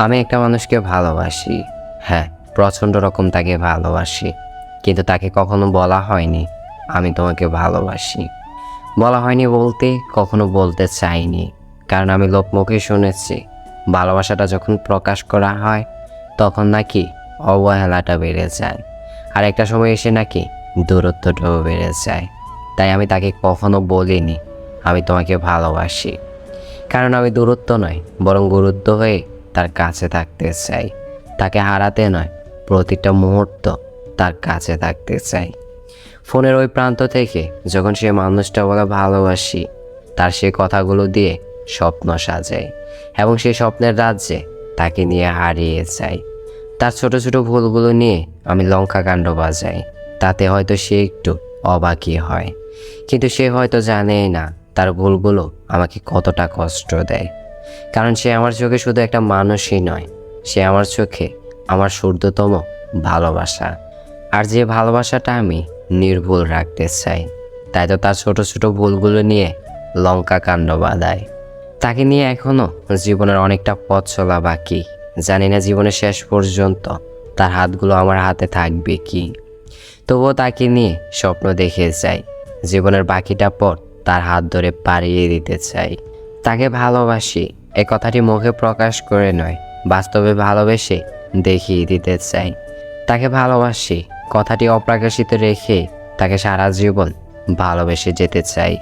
আমি একটা মানুষকে ভালোবাসি। হ্যাঁ প্রচণ্ড রকম তাকে ভালোবাসি। কিন্তু তাকে কখনো বলা হয়নি, আমি তোমাকে ভালোবাসি। বলা হয়নি বলতে, কখনো বলতে চাইনি। কারণ আমি লোকমুখে শুনেছি, ভালোবাসাটা যখন প্রকাশ করা হয়, তখন নাকি অবহেলাটা বেড়ে যায়। আর একটা সময় এসে নাকি দূরত্বটাও বেড়ে যায়। তাই আমি তাকে কখনো বলিনি, আমি তোমাকে ভালোবাসি। কারণ আমি দূরত্ব নয়, বরং গুরুত্ব হয়ে তার কাছে থাকতে চাই। তাকে হারাতে নয়, প্রতিটা মুহূর্ত তার কাছে থাকতে চাই। ফোনের ওই প্রান্ত থেকে যখন সে মানুষটা বলে ভালোবাসি, তার সে কথাগুলো দিয়ে স্বপ্ন সাজাই এবং সেই স্বপ্নের রাজ্যে তাকে নিয়ে হারিয়ে যাই তার ছোট ছোট ভুলগুলো নিয়ে আমি লঙ্কা কাণ্ড বাজাই, তাতে হয়তো সে একটু অবাকই হয়। কিন্তু সে হয়তো জানেই না তার ভুলগুলো আমাকে কতটা কষ্ট দেয়। কারণ সে আমার চোখে শুধু একটা মানুষই নয়। সে আমার চোখে আমার শুদ্ধতম ভালোবাসা। আর যে ভালোবাসাটা আমি নির্ভুল রাখতে চাই, তাই তো তার ছোট ছোট ভুলগুলো নিয়ে লঙ্কা কাণ্ড বাঁধায়। তাকে নিয়ে এখনও জীবনের অনেকটা পথ চলা বাকি। জানি না জীবনের শেষ পর্যন্ত তার হাতগুলো আমার হাতে থাকবে কি। তবুও তাকে নিয়ে স্বপ্ন দেখে যাই। জীবনের বাকিটা পর তার হাত ধরে পাড়িয়ে দিতে চাই। তাকে ভালোবাসি এ কথাটি মুখে প্রকাশ করে নয়, বাস্তবে ভালোবেসে দেখিয়ে দিতে চাই। তাকে ভালোবাসি, কথাটি অপ্রকাশিত রেখে তাকে সারা জীবন ভালোবেসে যেতে চাই।